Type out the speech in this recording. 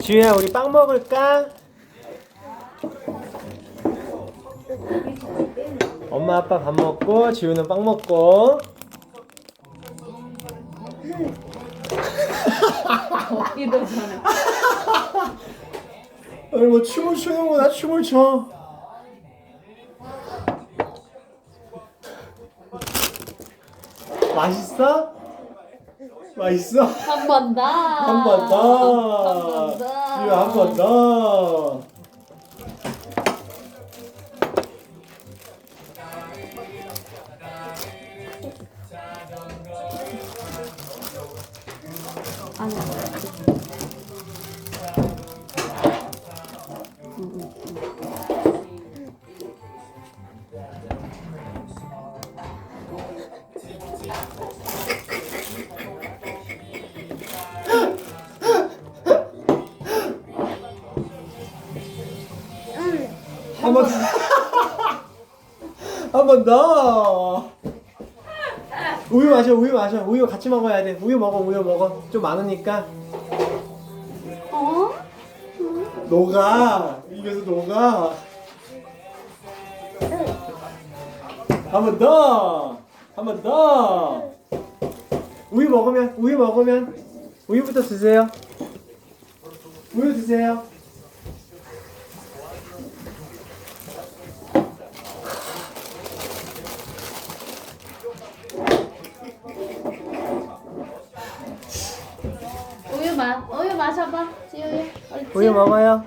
지우야 우리 빵 먹을까? 엄마 아빠 밥 먹고 지우는 빵 먹고 먹기도 전에. 아니 뭐 춤을 추는구나 춤을 춰 맛있어? 맛있어? 한 번 더. 한 번 더. 지우야 한번 더. 아니. 한번 더. 한번 더. 우유 마셔, 우유 마셔. 우유 같이 먹어야 돼. 우유 먹어, 우유 먹어. 좀 많으니까. 어? 녹아. 입에서 녹아. 한 번 더. 한 번 더. 우유 먹으면, 우유 먹으면. 우유부터 드세요. 우유 드세요. 마, 우유 마셔봐. 지우야. 우유 먹어요.